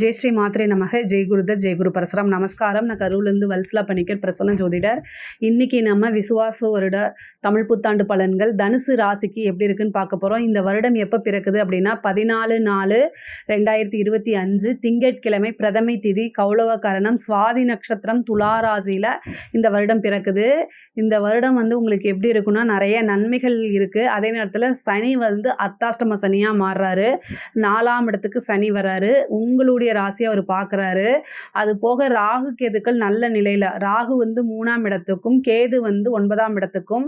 ஜெய் ஸ்ரீ மாத்ரே நமக. ஜெய் குருதர் ஜெய் குரு பரசுராம். நமஸ்காரம். நான் கரூர்லேருந்து வல்சலா பணிக்கர் பிரசன்ன ஜோதிடர். இன்னைக்கு நம்ம விசுவாச வருட தமிழ் புத்தாண்டு பலன்கள் தனுசு ராசிக்கு எப்படி இருக்குன்னு பார்க்க போகிறோம் இந்த வருடம் எப்போ பிறக்குது அப்படின்னா பதினாலு நாலு ரெண்டாயிரத்தி இருபத்தி அஞ்சு திங்கட்கிழமை பிரதமை திதி கௌளவ கரணம் சுவாதி நட்சத்திரம் துலா ராசியில் இந்த வருடம் பிறக்குது. இந்த வருடம் வந்து உங்களுக்கு எப்படி இருக்குன்னா நிறைய நன்மைகள் இருக்குது அதே நேரத்தில் சனி வந்து அர்த்தாஷ்டம சனியாக மாறுறாரு. நாலாம் இடத்துக்கு சனி வராரு. உங்களுடைய ராசியை அவர் பார்க்குறாரு அது போக ராகு கேதுக்கள் நல்ல நிலையில் ராகு வந்து மூணாம் இடத்துக்கும் கேது வந்து ஒன்பதாம் இடத்துக்கும்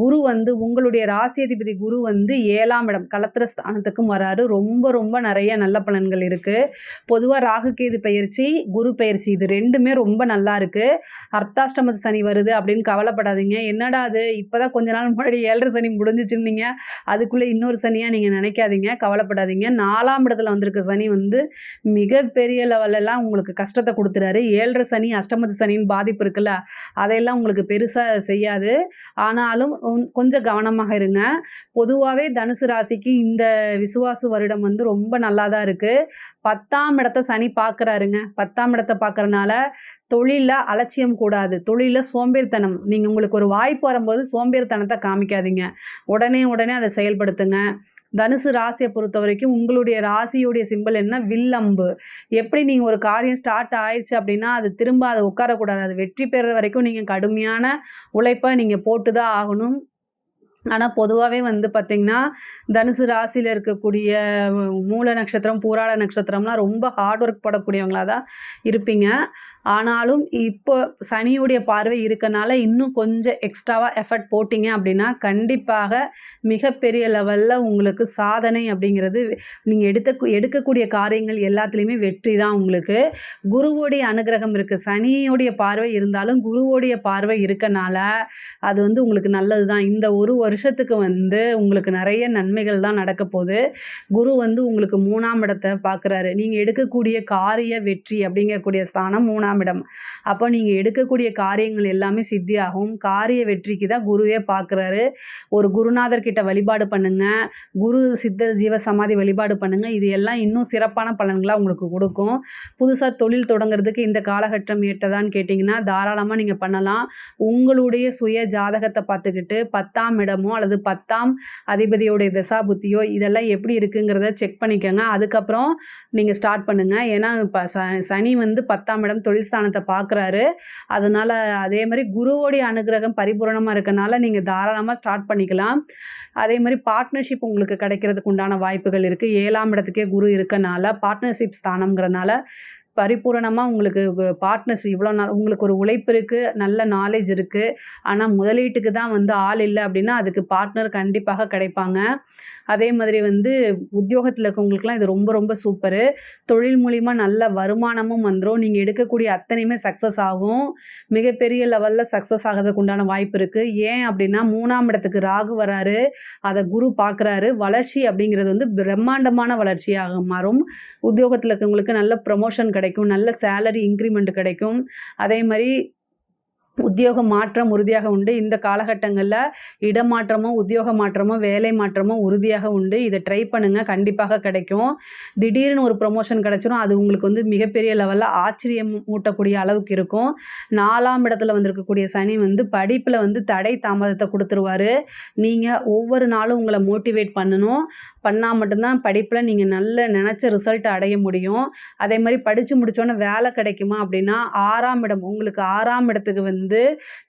குரு வந்து உங்களுடைய ராசியதிபதி குரு வந்து ஏழாம் இடம் களத்திர ஸ்தானத்துக்கும் வராரு. ரொம்ப ரொம்ப நிறைய நல்ல பலன்கள் இருக்குது பொதுவாக ராகு கேது பயிற்சி குரு பயிற்சி இது ரெண்டுமே ரொம்ப நல்லா இருக்குது அர்த்தாஷ்டமத்து சனி வருது அப்படின்னு கவலைப்படாதீங்க. என்னடா அது? இப்போதான் கொஞ்ச நாள் முன்னாடி ஏழரை சனி முடிஞ்சிச்சுன்னீங்க. அதுக்குள்ளே இன்னொரு சனியாக நீங்கள் நினைக்காதீங்க. கவலைப்படாதீங்க. நாலாம் இடத்துல வந்திருக்க சனி வந்து மிகப்பெரிய லெவலெல்லாம் உங்களுக்கு கஷ்டத்தை கொடுத்துறாரு. ஏழரை சனி அஷ்டமத்து சனின்னு பாதிப்பு இருக்குல்ல அதையெல்லாம் உங்களுக்கு பெருசாக செய்யாது. ஆனால் இருந்தாலும் கொஞ்சம் கவனமாக இருங்க. பொதுவாகவே தனுசு ராசிக்கு இந்த விசுவாசு வருடம் வந்து ரொம்ப நல்லா தான் இருக்குது பத்தாம் இடத்த சனி பார்க்குறாருங்க பத்தாம் இடத்த பார்க்குறனால தொழிலில் அலட்சியம் கூடாது. தொழிலில் சோம்பேறித்தனம். நீங்கள் உங்களுக்கு ஒரு வாய்ப்பு வரும்போது சோம்பேறித்தனத்தை காமிக்காதீங்க. உடனே உடனே அதை செயல்படுத்துங்க. தனுசு ராசியை பொறுத்த வரைக்கும் உங்களுடைய ராசியுடைய சிம்பிள் என்ன? வில்லம்பு. எப்படி நீங்கள் ஒரு காரியம் ஸ்டார்ட் ஆயிடுச்சு அப்படின்னா அது திரும்ப அதை உட்காரக்கூடாது. அது வெற்றி பெறுற வரைக்கும் நீங்கள் கடுமையான உழைப்பை நீங்கள் போட்டு தான் ஆகணும். ஆனால் பொதுவாகவே வந்து பார்த்திங்கன்னா தனுசு ராசியில் இருக்கக்கூடிய மூல நட்சத்திரம் பூராட நட்சத்திரம்லாம் ரொம்ப ஹார்ட் ஒர்க் போடக்கூடியவங்களாக தான் இருப்பீங்க. ஆனாலும் இப்போ சனியுடைய பார்வை இருக்கனால இன்னும் கொஞ்சம் எக்ஸ்ட்ராவாக எஃபர்ட் போட்டிங்க அப்படின்னா கண்டிப்பாக மிகப்பெரிய லெவலில் உங்களுக்கு சாதனை அப்படிங்கிறது நீங்கள் எடுத்த எடுக்கக்கூடிய காரியங்கள் எல்லாத்துலேயுமே வெற்றி தான் உங்களுக்கு. குருவோடைய அனுகிரகம் இருக்குது சனியோடைய பார்வை இருந்தாலும் குருவோடைய பார்வை இருக்கனால அது வந்து உங்களுக்கு நல்லது தான். இந்த ஒரு வருஷத்துக்கு வந்து உங்களுக்கு நிறைய நன்மைகள் தான் நடக்க போகுது. குரு வந்து உங்களுக்கு மூணாம் இடத்தை பார்க்குறாரு. நீங்கள் எடுக்கக்கூடிய காரிய வெற்றி அப்படிங்கக்கூடிய ஸ்தானம் மூணாம் இடம் அப்போ நீங்கள் எடுக்கக்கூடிய காரியங்கள் எல்லாமே சித்தியாகும். காரிய வெற்றிக்கு தான் குருவே பார்க்குறாரு. ஒரு குருநாதர் கிட்ட வழிபாடு பண்ணுங்கள் குரு சித்தர் ஜீவ சமாதி வழிபாடு பண்ணுங்கள் இது எல்லாம் இன்னும் சிறப்பான பலன்களாக உங்களுக்கு கொடுக்கும். புதுசாக தொழில் தொடங்குறதுக்கு இந்த காலகட்டம் ஏற்றதான்னு கேட்டிங்கன்னா தாராளமாக நீங்கள் பண்ணலாம். உங்களுடைய சுய ஜாதகத்தை பார்த்துக்கிட்டு பத்தாம் இடமோ அல்லது பத்தாம் அதிபதியோடைய திசா புத்தியோ இதெல்லாம் எப்படி இருக்குங்கிறத செக் பண்ணிக்கோங்க. அதுக்கப்புறம் நீங்கள் ஸ்டார்ட் பண்ணுங்கள் ஏன்னா இப்போ ச சனி வந்து பத்தாம் இடம் தொழில் ஸ்தானத்தை பார்க்குறாரு அதனால் அதே மாதிரி குருவோடைய அனுகிரகம் பரிபூரணமாக இருக்கனால நீங்கள் தாராளமாக ஸ்டார்ட் பண்ணிக்கலாம். அதே மாதிரி பார்ட்னர்ஷிப் உங்களுக்கு கிடைக்கிறதுக்கு உண்டான வாய்ப்புகள் இருக்குது ஏழாம் இடத்துக்கே குரு இருக்கனால பார்ட்னர்ஷிப் ஸ்தானங்கிறனால பரிபூரணமாக உங்களுக்கு பார்ட்னர்ஸ் இவ்வளோ நாள் உங்களுக்கு ஒரு உழைப்பு இருக்குது நல்ல நாலேஜ் இருக்குது ஆனால் முதலீட்டுக்கு தான் வந்து ஆள் இல்லை அப்படின்னா அதுக்கு பார்ட்னர் கண்டிப்பாக கிடைப்பாங்க. அதே மாதிரி வந்து உத்தியோகத்தில் இருக்கவங்களுக்குலாம் இது ரொம்ப ரொம்ப சூப்பரு தொழில் மூலிமா நல்ல வருமானமும் வந்துடும் நீங்கள் எடுக்கக்கூடிய அத்தனையுமே சக்ஸஸ் ஆகும். மிகப்பெரிய லெவலில் சக்ஸஸ் ஆகிறதுக்கு உண்டான வாய்ப்பு இருக்குது ஏன் அப்படின்னா மூணாம் இடத்துக்கு ராகு வராரு. அதை குரு பார்க்குறாரு வளர்ச்சி அப்படிங்கிறது வந்து பிரம்மாண்டமான வளர்ச்சியாக மாறும். உத்தியோகத்தில் இருக்கவங்களுக்கு நல்ல ப்ரமோஷன் கிடைக்கும். நல்ல சேலரி இன்க்ரிமெண்ட் கிடைக்கும். அதே மாதிரி உத்தியோக மாற்றம் உறுதியாக உண்டு. இந்த காலகட்டங்களில் இடமாற்றமோ உத்தியோக மாற்றமோ வேலை மாற்றமோ உறுதியாக உண்டு. இதை ட்ரை பண்ணுங்கள் கண்டிப்பாக கிடைக்கும். திடீர்னு ஒரு ப்ரொமோஷன் கிடைச்சிரும். அது உங்களுக்கு வந்து மிகப்பெரிய லெவலில் ஆச்சரியம் ஊட்டக்கூடிய அளவுக்கு இருக்கும். நாலாம் இடத்துல வந்திருக்கக்கூடிய சனி வந்து படிப்பில் வந்து தடை தாமதத்தை கொடுத்துருவாரு. நீங்கள் ஒவ்வொரு நாளும் உங்களை மோட்டிவேட் பண்ணணும். பண்ணால் மட்டும்தான் படிப்பில் நீங்கள் நல்ல நினச்ச ரிசல்ட் அடைய முடியும். அதே மாதிரி படித்து முடிச்சோன்னே வேலை கிடைக்குமா அப்படின்னா ஆறாம் இடம் உங்களுக்கு ஆறாம் இடத்துக்கு வந்து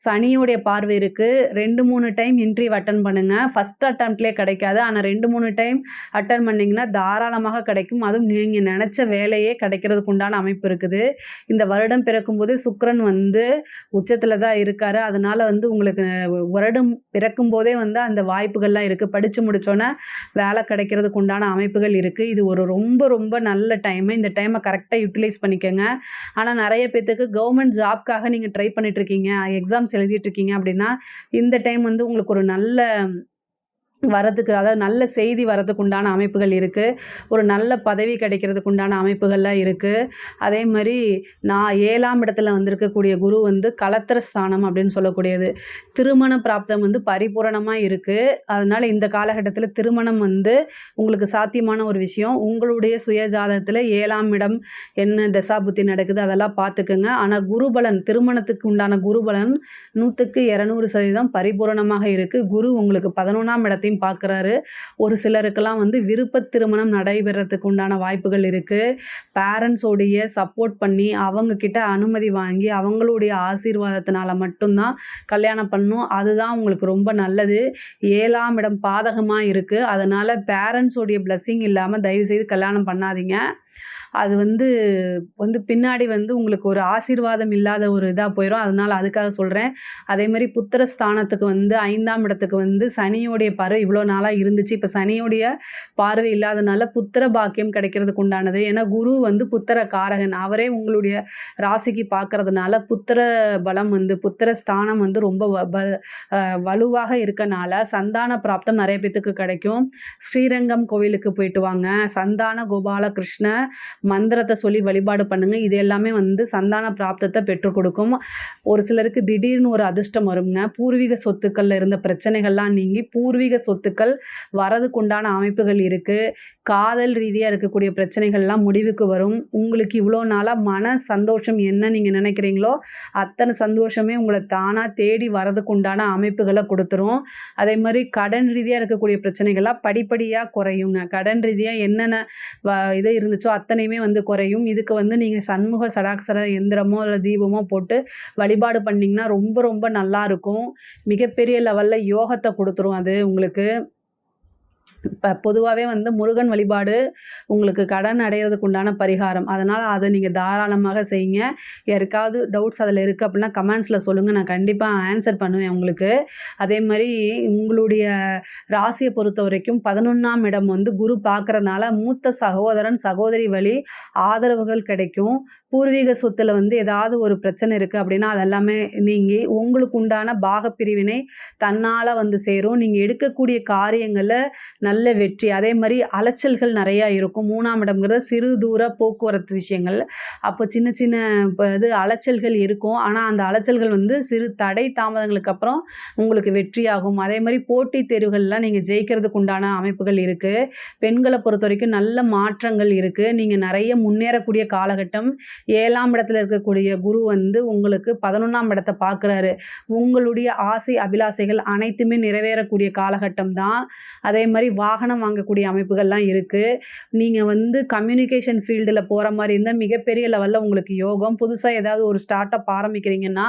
சனியோடைய பார்வை இருக்குது ரெண்டு மூணு டைம் இன்டர்வியூ அட்டன் பண்ணுங்கள் ஃபஸ்ட் அட்டம்ப்ட்லேயே கிடைக்காது. ஆனால் ரெண்டு மூணு டைம் அட்டன் பண்ணிங்கன்னா தாராளமாக கிடைக்கும். அதுவும் நீங்கள் நினச்ச வேலையே கிடைக்கிறதுக்கு உண்டான அமைப்பு இருக்குது. இந்த வருடம் பிறக்கும்போது சுக்கரன் வந்து உச்சத்தில் தான் இருக்கார். அதனால் வந்து உங்களுக்கு வருடம் பிறக்கும் போதே வந்து அந்த வாய்ப்புகள்லாம் இருக்குது படித்து முடிச்சோன்னே வேலை கிடைக்கும். வைக்கிறதுக்கு உண்டான அமைப்புகள் இருக்குது இது ஒரு ரொம்ப ரொம்ப நல்ல டைமு இந்த டைமை கரெக்டாக யூட்டிலைஸ் பண்ணிக்கோங்க. ஆனால் நிறைய பேர்த்துக்கு கவர்மெண்ட் ஜாப்க்காக நீங்கள் ட்ரை பண்ணிட்டு இருக்கீங்க. எக்ஸாம்ஸ் எழுதிட்டுருக்கீங்க அப்படின்னா இந்த டைம் வந்து உங்களுக்கு ஒரு நல்ல வரதுக்கு அதாவது நல்ல செய்தி வரதுக்கு உண்டான அமைப்புகள் இருக்குது ஒரு நல்ல பதவி கிடைக்கிறதுக்கு உண்டான அமைப்புகள்லாம் இருக்குது அதே மாதிரி நான் ஏழாம் இடத்துல வந்திருக்கக்கூடிய குரு வந்து கலத்திர ஸ்தானம் அப்படின்னு சொல்லக்கூடியது. திருமண பிராப்தம் வந்து பரிபூரணமாக இருக்குது அதனால் இந்த காலகட்டத்தில் திருமணம் வந்து உங்களுக்கு சாத்தியமான ஒரு விஷயம். உங்களுடைய சுயஜாதகத்தில் ஏழாம் இடம் என்ன தசாபுத்தி நடக்குது அதெல்லாம் பார்த்துக்குங்க. ஆனால் குருபலன் திருமணத்துக்கு உண்டான குருபலன் நூற்றுக்கு இரநூறு சதவீதம் பரிபூரணமாக இருக்குது குரு உங்களுக்கு பதினொன்றாம் இடத்தையும் பார்க்குறாரு. ஒரு சிலருக்கெல்லாம் வந்து விருப்ப திருமணம் நடைபெறத்துக்கு உண்டான வாய்ப்புகள் இருக்குது பேரண்ட்ஸோடைய சப்போர்ட் பண்ணி அவங்கக்கிட்ட அனுமதி வாங்கி அவங்களுடைய ஆசீர்வாதத்தினால மட்டும்தான் கல்யாணம் பண்ணும். அதுதான் உங்களுக்கு ரொம்ப நல்லது. ஏழாம் இடம் பாதகமாக இருக்குது அதனால் பேரண்ட்ஸோடைய blessing இல்லாமல் தயவுசெய்து கல்யாணம் பண்ணாதீங்க. அது வந்து வந்து பின்னாடி வந்து உங்களுக்கு ஒரு ஆசீர்வாதம் இல்லாத ஒரு இதாக போயிடும் அதனால் அதுக்காக சொல்கிறேன் அதே மாதிரி புத்திர ஸ்தானத்துக்கு வந்து ஐந்தாம் இடத்துக்கு வந்து சனியோடைய பார்வை இவ்வளோ நாளாக இருந்துச்சு. இப்போ சனியோடைய பார்வை இல்லாதனால புத்திர பாக்கியம் கிடைக்கிறதுக்கு உண்டானது. ஏன்னா குரு வந்து புத்திர காரகன். அவரே உங்களுடைய ராசிக்கு பார்க்கறதுனால புத்திர பலம் வந்து புத்திர ஸ்தானம் வந்து ரொம்ப வ- ப- வலுவாக இருக்கனால சந்தான பிராப்தம் நிறைய பேத்துக்கு கிடைக்கும். ஸ்ரீரங்கம் கோவிலுக்கு போயிட்டு வாங்க. சந்தான கோபால கிருஷ்ண மந்திரத்தை சொல்லி வழிபாடு பண்ணுங்க. இது எல்லாமே வந்து சந்தான பிராப்தத்தை பெற்றுக் கொடுக்கும். ஒரு சிலருக்கு திடீர்னு ஒரு அதிர்ஷ்டம் வருங்க. பூர்வீக சொத்துக்கள்ல இருந்த பிரச்சனைகள்லாம் நீங்கி பூர்வீக சொத்துக்கள் வரதுக்குண்டான அமைப்புகள் இருக்கு. காதல் ரீதியாக இருக்கக்கூடிய பிரச்சனைகள்லாம் முடிவுக்கு வரும். உங்களுக்கு இவ்வளோ நாளாக மன சந்தோஷம் என்ன நீங்கள் நினைக்கிறீங்களோ அத்தனை சந்தோஷமே உங்களை தானாக தேடி வரதுக்கு உண்டான அமைப்புகளை கொடுத்துரும். அதே மாதிரி கடன் ரீதியாக இருக்கக்கூடிய பிரச்சனைகள்லாம் படிப்படியாக குறையுங்க. கடன் ரீதியாக என்னென்ன வ இது இருந்துச்சோ அத்தனையுமே வந்து குறையும். இதுக்கு வந்து நீங்கள் சண்முக சடாக்சர எந்திரமோ இல்லை தீபமோ போட்டு வழிபாடு பண்ணிங்கன்னா ரொம்ப ரொம்ப நல்லா இருக்கும். மிகப்பெரிய லெவலில் யோகத்தை கொடுத்துரும் அது உங்களுக்கு. இப்போ பொதுவாகவே வந்து முருகன் வழிபாடு உங்களுக்கு கடன் அடையிறதுக்கு உண்டான பரிகாரம். அதனால் அதை நீங்கள் தாராளமாக செய்யுங்க. யாருக்காவது டவுட்ஸ் அதில் இருக்குது அப்படின்னா கமெண்ட்ஸில் சொல்லுங்கள் நான் கண்டிப்பாக ஆன்சர் பண்ணுவேன் உங்களுக்கு. அதே மாதிரி உங்களுடைய ராசியை பொறுத்த வரைக்கும் பதினொன்றாம் இடம் வந்து குரு பார்க்குறதுனால மூத்த சகோதரன் சகோதரி வழி ஆதரவுகள் கிடைக்கும். பூர்வீக சொத்துல வந்து ஏதாவது ஒரு பிரச்சனை இருக்குது அப்படின்னா அதெல்லாமே நீங்கி உங்களுக்கு உண்டான பாகப்பிரிவினை தன்னால் வந்து சேரும். நீங்கள் எடுக்கக்கூடிய காரியங்களில் நல்ல வெற்றி. அதே மாதிரி அலைச்சல்கள் நிறையா இருக்கும். மூணாம் இடம்ங்கிறது சிறு தூர போக்குவரத்து விஷயங்கள். அப்போ சின்ன சின்ன இப்போ இது அலைச்சல்கள் இருக்கும். ஆனால் அந்த அலைச்சல்கள் வந்து சிறு தடை தாமதங்களுக்கு அப்புறம் உங்களுக்கு வெற்றியாகும். அதே மாதிரி போட்டித் தேர்வுகள்லாம் நீங்கள் ஜெயிக்கிறதுக்கு உண்டான அமைப்புகள் இருக்குது பெண்களை பொறுத்த வரைக்கும் நல்ல மாற்றங்கள் இருக்குது நீங்கள் நிறைய முன்னேறக்கூடிய காலகட்டம். ஏழாம் இடத்துல இருக்கக்கூடிய குரு வந்து உங்களுக்கு பதினொன்றாம் இடத்தை பார்க்குறாரு. உங்களுடைய ஆசை அபிலாசைகள் அனைத்துமே நிறைவேறக்கூடிய காலகட்டம் தான். அதே மாதிரி வாகனம் வாங்கக்கூடிய அமைப்புகள்லாம் இருக்குது நீங்கள் வந்து கம்யூனிகேஷன் ஃபீல்டில் போகிற மாதிரி இருந்தால் மிகப்பெரிய லெவலில் உங்களுக்கு யோகம். புதுசாக ஏதாவது ஒரு ஸ்டார்ட் அப் ஆரம்பிக்கிறீங்கன்னா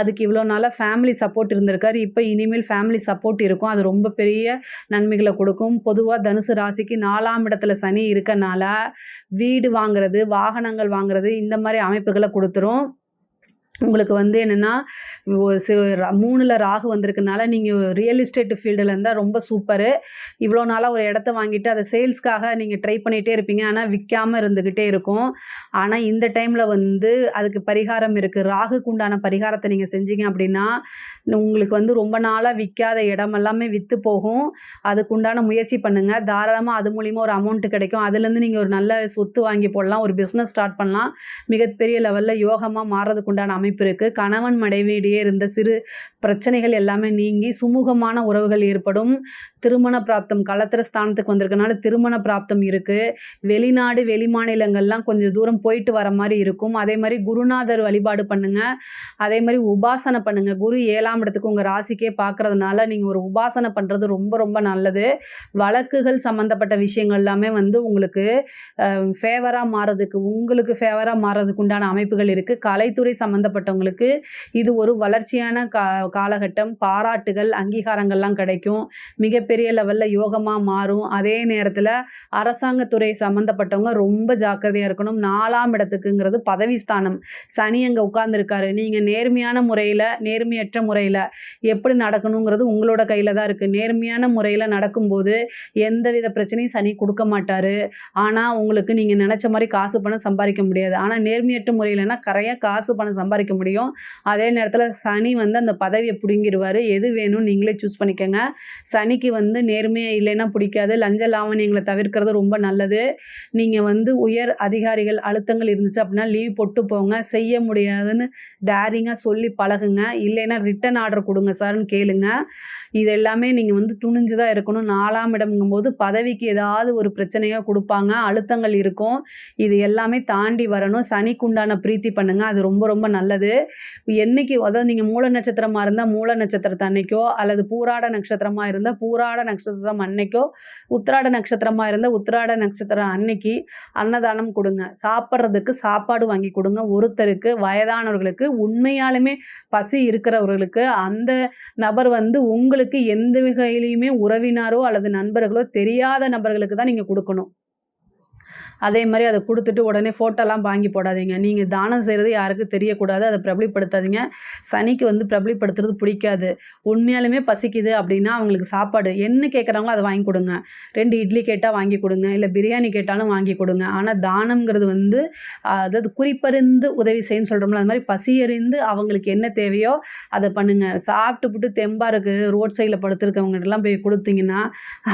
அதுக்கு இவ்வளோ நாளாக ஃபேமிலி சப்போர்ட் இருந்திருக்காரு. இப்போ இனிமேல் ஃபேமிலி சப்போர்ட் இருக்கும். அது ரொம்ப பெரிய நன்மைகளை கொடுக்கும். பொதுவாக தனுசு ராசிக்கு நாலாம் இடத்துல சனி இருக்கனால வீடு வாங்குறது வாகனங்கள் வாங்குறது இந்த மாதிரி அமைப்புகளை கொடுத்துரும். உங்களுக்கு வந்து என்னென்னா மூணில் ராகு வந்திருக்கனால நீங்கள் ரியல் எஸ்டேட் ஃபீல்டில் இருந்தால் ரொம்ப சூப்பரு இவ்வளோ நாளாக ஒரு இடத்த வாங்கிட்டு அதை சேல்ஸ்க்காக நீங்கள் ட்ரை பண்ணிகிட்டே இருப்பீங்க. ஆனால் விற்காமல் இருந்துக்கிட்டே இருக்கும். ஆனால் இந்த டைமில் வந்து அதுக்கு பரிகாரம் இருக்குது ராகுக்கு உண்டான பரிகாரத்தை நீங்கள் செஞ்சீங்க அப்படின்னா உங்களுக்கு வந்து ரொம்ப நாளாக விற்காத இடம் எல்லாமே விற்று போகும். அதுக்குண்டான முயற்சி பண்ணுங்கள் தாராளமாக அது மூலிமா ஒரு அமௌண்ட்டு கிடைக்கும். அதுலேருந்து நீங்கள் ஒரு நல்ல சொத்து வாங்கி போடலாம். ஒரு பிஸ்னஸ் ஸ்டார்ட் பண்ணலாம். மிகப்பெரிய லெவலில் யோகமாக மாறதுக்குண்டான அமை அமைப்பு இருக்குது கணவன் மனைவியிடையே இருந்த சிறு பிரச்சனைகள் எல்லாமே நீங்கி சுமூகமான உறவுகள் ஏற்படும். திருமண பிராப்தம் கலத்திர ஸ்தானத்துக்கு வந்திருக்கனால திருமண பிராப்தம் இருக்குது வெளிநாடு வெளி மாநிலங்கள்லாம் கொஞ்சம் தூரம் போயிட்டு வர மாதிரி இருக்கும். அதே மாதிரி குருநாதர் வழிபாடு பண்ணுங்கள் அதே மாதிரி உபாசனை பண்ணுங்கள் குரு ஏழாம் இடத்துக்கு உங்கள் ராசிக்கே பார்க்கறதுனால நீங்கள் ஒரு உபாசனை பண்ணுறது ரொம்ப ரொம்ப நல்லது. வழக்குகள் சம்மந்தப்பட்ட விஷயங்கள் எல்லாமே வந்து உங்களுக்கு ஃபேவராக மாறதுக்கு உங்களுக்கு ஃபேவராக மாறதுக்கு உண்டான அமைப்புகள் இருக்குது கலைத்துறை சம்மந்தப்பட்டவங்களுக்கு இது ஒரு வளர்ச்சியான கா காலகட்டம். பாராட்டுகள் அங்கீகாரங்கள்லாம் கிடைக்கும். மிக மிகப்பெரிய லெவலில் யோகமாக மாறும். அதே நேரத்தில் அரசாங்கத்துறை சம்மந்தப்பட்டவங்க ரொம்ப ஜாக்கிரதையாக இருக்கணும். நாலாம் இடத்துக்குங்கிறது பதவி ஸ்தானம். சனி அங்கே உட்கார்ந்துருக்காரு. நீங்கள் நேர்மையான முறையில் நேர்மையற்ற முறையில் எப்படி நடக்கணுங்கிறது உங்களோட கையில் தான் இருக்குது நேர்மையான முறையில் நடக்கும்போது எந்தவித பிரச்சனையும் சனி கொடுக்க மாட்டார். ஆனால் உங்களுக்கு நீங்கள் நினச்ச மாதிரி காசு பணம் சம்பாதிக்க முடியாது. ஆனால் நேர்மையற்ற முறையில்னா கரையாக காசு பணம் சம்பாதிக்க முடியும். அதே நேரத்தில் சனி வந்து அந்த பதவியை பிடுங்கிடுவார் எது வேணும்னு நீங்களே சூஸ் பண்ணிக்கோங்க. சனிக்கு வந்து நேர்மையாக இல்லைன்னா பிடிக்காது. லஞ்ச லாவணியங்களை தவிர்க்கிறது ரொம்ப நல்லது. நீங்கள் வந்து உயர் அதிகாரிகள் அழுத்தங்கள் இருந்துச்சு அப்படின்னா, லீவ் போட்டு போங்க. செய்ய முடியாதுன்னு டேரிங்காக சொல்லி பழகுங்க. இல்லைன்னா ரிட்டன் ஆர்டர் கொடுங்க சார்ன்னு கேளுங்க. இது எல்லாமே நீங்கள் வந்து துணிஞ்சு தான் இருக்கணும். நாலாம் இடம்ங்கும் போது பதவிக்கு ஏதாவது ஒரு பிரச்சனையாக கொடுப்பாங்க அழுத்தங்கள் இருக்கும். இது எல்லாமே தாண்டி வரணும். சனிக்குண்டான பிரீத்தி பண்ணுங்கள் அது ரொம்ப ரொம்ப நல்லது. என்னைக்கு அதாவது நீங்கள் மூல நட்சத்திரமாக இருந்தால் மூல நட்சத்திரத்தை அன்னைக்கோ, அல்லது பூராட நட்சத்திரமாக இருந்தால் பூரா உத்திராட நட்சத்திரம் அன்னைக்கோ, உத்திராட நட்சத்திரமா இருந்தால் உத்திராட நட்சத்திரம் அன்னைக்கு அன்னதானம் கொடுங்க. சாப்பிட்றதுக்கு சாப்பாடு வாங்கி கொடுங்க. ஒருத்தருக்கு வயதானவர்களுக்கு உண்மையாலுமே பசி இருக்கிறவர்களுக்கு, அந்த நபர் வந்து உங்களுக்கு எந்த வகையிலையுமே உறவினரோ அல்லது நண்பர்களோ தெரியாத நபர்களுக்கு தான் நீங்கள் கொடுக்கணும். அதே மாதிரி அதை கொடுத்துட்டு உடனே ஃபோட்டோலாம் வாங்கி போடாதீங்க. நீங்கள் தானம் செய்கிறது யாருக்கும் தெரியக்கூடாது. அதை பிரபலப்படுத்தாதீங்க. சனிக்கு வந்து பிரபலிப்படுத்துறது பிடிக்காது. உண்மையாலுமே பசிக்குது அப்படின்னா, அவங்களுக்கு சாப்பாடு என்ன கேட்குறாங்களோ அதை வாங்கி கொடுங்க ரெண்டு இட்லி கேட்டால் வாங்கி கொடுங்க இல்லை பிரியாணி கேட்டாலும் வாங்கி கொடுங்க ஆனால் தானம்ங்கிறது வந்து அதாவது குறிப்பறிந்து உதவி செய்யுன்னு சொல்கிறோம்ல அது மாதிரி பசியறிந்து அவங்களுக்கு என்ன தேவையோ அதை பண்ணுங்கள் சாப்பிட்டு புட்டு தெம்பாக இருக்குது ரோட் சைடில் படுத்துருக்கவங்கட்டலாம் போய் கொடுத்தீங்கன்னா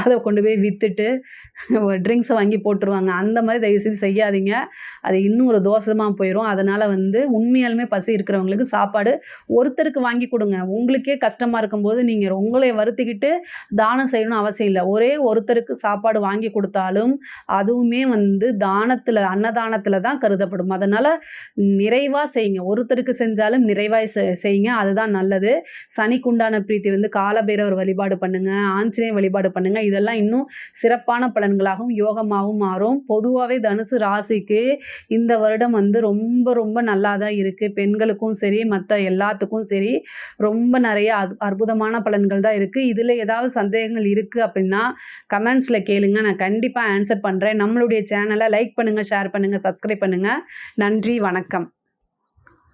அதை கொண்டு போய் விற்றுட்டு ட்ரிங்க்ஸை வாங்கி போட்டுருவாங்க. அந்த மாதிரி தயவு தயவுசெய்து செய்யாதீங்க. அது இன்னும் ஒரு தோசமாக போயிடும் அதனால் வந்து உண்மையாலுமே பசி இருக்கிறவங்களுக்கு சாப்பாடு ஒருத்தருக்கு வாங்கி கொடுங்க உங்களுக்கே கஷ்டமாக இருக்கும்போது, நீங்கள் உங்களை வருத்திக்கிட்டு தானம் செய்யணும்னு அவசியம் இல்லை ஒரே ஒருத்தருக்கு சாப்பாடு வாங்கி கொடுத்தாலும் அதுவுமே வந்து தானத்தில் அன்னதானத்தில் தான் கருதப்படும். அதனால் நிறைவாக செய்யுங்க. ஒருத்தருக்கு செஞ்சாலும் நிறைவாக செ செய்யுங்க. அதுதான் நல்லது. சனிக்குண்டான பிரீத்தி வந்து காலபைரவர் வழிபாடு பண்ணுங்கள் ஆஞ்சநேய வழிபாடு பண்ணுங்கள் இதெல்லாம் இன்னும் சிறப்பான பலன்களாகவும், யோகமாகவும் மாறும். பொதுவாக பொதுவாகவே தனுசு ராசிக்கு இந்த வருடம் வந்து ரொம்ப ரொம்ப நல்லா தான் இருக்குது பெண்களுக்கும் சரி, மற்ற எல்லாத்துக்கும் சரி, ரொம்ப நிறைய அற்புதமான பலன்கள் தான் இருக்குது இதில் ஏதாவது சந்தேகங்கள் இருக்குது அப்படின்னா, கமெண்ட்ஸில் கேளுங்க. நான் கண்டிப்பாக ஆன்சர் பண்ணுறேன் நம்மளுடைய சேனலை லைக் பண்ணுங்கள் ஷேர் பண்ணுங்கள் சப்ஸ்கிரைப் பண்ணுங்கள் நன்றி, வணக்கம்.